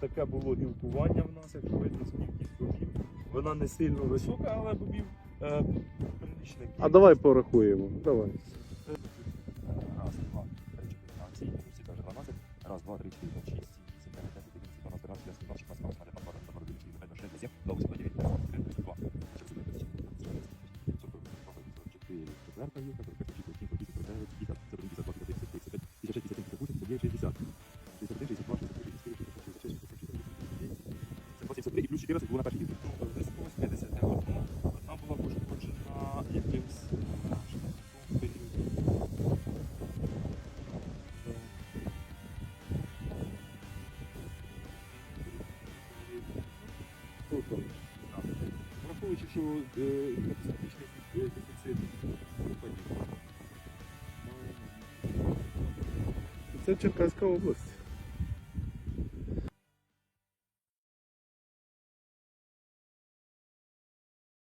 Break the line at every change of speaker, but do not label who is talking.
таке було гілкування в нас, якщо видно, скільки бобів. Вона не сильно висока, але бобів е, прилична
А давай порахуємо. Давай.
Раз, два, три, чотири, п'ять, сім, вісім, даже 12. Раз, два, три, чотири, п'ять, шість, сім, дев'ять, десять, одинадцять, дванадцять, тринадцять, чотирнадцять, п'ятнадцять, шістнадцять, сімнадцять, вісімнадцять, дев'ять, двадцять, двадцять один, двадцять два, двадцять три, двадцять дев'ять, Четверта гілка, тридцять шість, тридцять сім, тридцять дев'ять, п'ятдесят, п'ятдесят один, п'ятдесят два, п'ятдесят три, п'ятдесят п'ять, п'ятдесят шість, п'ятдесят сім, п'ятдесят вісім, шістдесят, шістдесят два, шістдесят три, шістдесят 14 було на першій гілці.
Десь по 80 років. Одна була пошкоджена якимсь е, шляхом. Враховуючи, що е, катастрофічний дефіцит випадів.
Це Черкаська область.